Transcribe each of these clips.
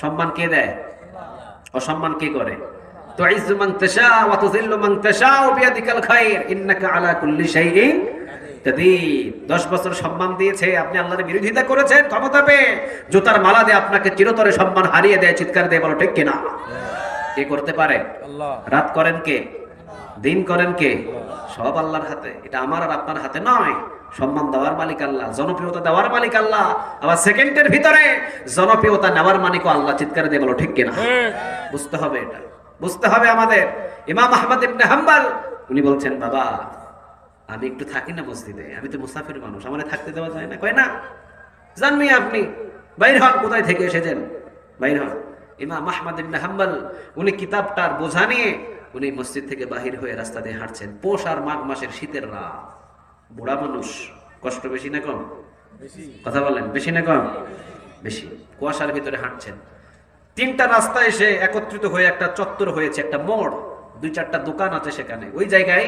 সম্মান কে দেয়? অসম্মান কে করে? তুইজ্জু তাশা ওয়া তুযিল্লু তাশা বিয়াদিকাল খায়র ইন্নাকা আলা কুল্লি শাইইন 10 বছর সম্মান দিয়েছে আপনি আল্লাহর বিরোধিতা করেছেন ক্ষমতা পেয়ে জুতার মালা দিয়ে আপনাকে চিরতরে সম্মান হারিয়ে দেয় চিৎকার দিয়ে বলো ঠিক কিনা? কে করতে পারে? আল্লাহ। রাত করেন কে? দিন করেন কে? সব আল্লাহর হাতে। এটা আমার আর আপনার হাতে নয়। সম্মান দেওয়ার মালিক আল্লাহ জনপ্রিয়তা দেওয়ার মালিক আল্লাহ। আবার সেকেন্ডের ভিতরে জনপ্রিয়তা নেওয়ার মালিকও আল্লাহ চিৎকার দিয়ে বলো ঠিক কিনা? বুঝতে হবে এটা। বুঝতে হবে আমাদের। ইমাম আহমদ ইবনে হাম্বল উনি বলছেন বাবা আমি একটু থাকি না মসজিদে আমি তো মুসাফির মানুষ আমার থাকতে দেওয়া যায় না। কয় না জানমি আপনি বাইর হন কোথায় থেকে এসেছেন? বাইর হন। ইমাম আহমদ ইবনে হাম্বল উনি কিতাবটার বোঝা নিয়ে উনি মসজিদ থেকে বাহির হয়ে রাস্তা দিয়ে হাঁটছেন পৌষ আর মাঘ মাসের শীতের রাত। বুড়া মানুষ কষ্ট বেশি না কম? কথা বলেন বেশি না কম? বেশি। কুয়াশার ভিতরে হাঁটছেন। তিনটা রাস্তা এসে একত্রিত হয়ে একটা চত্বর হয়েছে একটা মোড়। দুই চারটা দোকান আছে সেখানে। ওই জায়গায়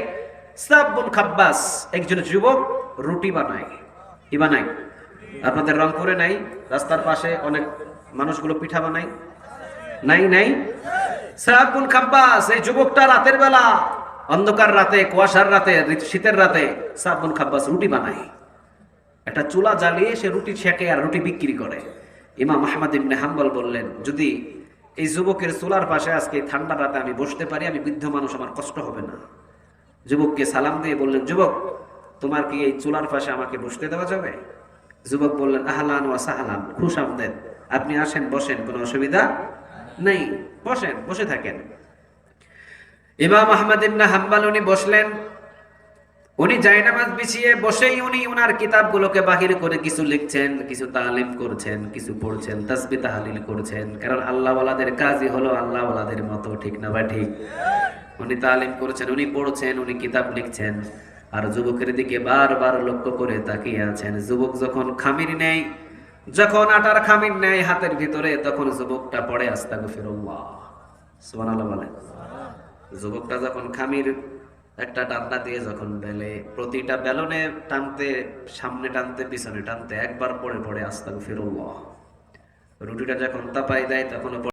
সাব্বুন খাব্বাস একজন যুবক রুটি বানায়। কি বানায়? আপনাদের রংপুরে নাই? রাস্তার পাশে অনেক মানুষগুলো পিঠা বানায়? নাই নাই? সাব্বুন খাব্বাস এই যুবকটা রাতের বেলা অন্ধকার রাতে, কুয়াশার রাতে শীতের রাতে সাব্বুন খাব্বাস রুটি বানায়। একটা চুলা জ্বালিয়ে সে রুটি ছেঁকে আর রুটি বিক্রি করে। ইমাম আহমদ ইবনে হাম্বল বললেন, যদি এই যুবকের চুলার পাশে আজকে ঠান্ডা রাতে আমি বসতে পারি, আমি বৃদ্ধ মানুষ, আমার কষ্ট হবে না। যুবককে সালাম দিয়ে বললেন, যুবক, তোমার কি এই চুলার পাশে আমাকে বসতে দেওয়া যাবে? যুবক বললেন, আহলান ওয়া সাহলান, খুশ আমদেন আপনি আসেন, বসেন, কোনো অসুবিধা নেই। বসেন, বসে থাকেন। ইমাম আহমদ ইবনে হাম্বল উনি বসলেন। উনি জায়নামাজ বিছিয়ে বসেই উনি ওনার কিতাবগুলোকে বাহির করে কিছু লিখছেন, কিছু তালিম করছেন, কিছু পড়ছেন, তাসবি তাহালিল করছেন। কারণ আল্লাহওয়ালাদের কাজই হলো আল্লাহওয়ালাদের মতো, ঠিক না বা ঠিক। উনি তালিম করছেন, উনি পড়ছেন, উনি কিতাব লিখছেন। আর যুবকের দিকে বারবার লক্ষ্য করে তাকিয়ে আছেন। যুবক যখন খামির নেই, যখন আটার খামির নেয় হাতের ভিতরে, তখন যুবকটা পড়ে আস্তাগফিরুল্লাহ। সুবহানাল্লাহ বলেন যুবকটা যখন খামির, একটা ডান্ডা দিয়ে যখন বেলে, প্রতিটা বেলনে টানতে, সামনে টানতে, পিছনে টানতে, একবার পরে পরে আস্তাগফিরুল্লাহ। রুটিটা যখন তাপাই দেয় তখন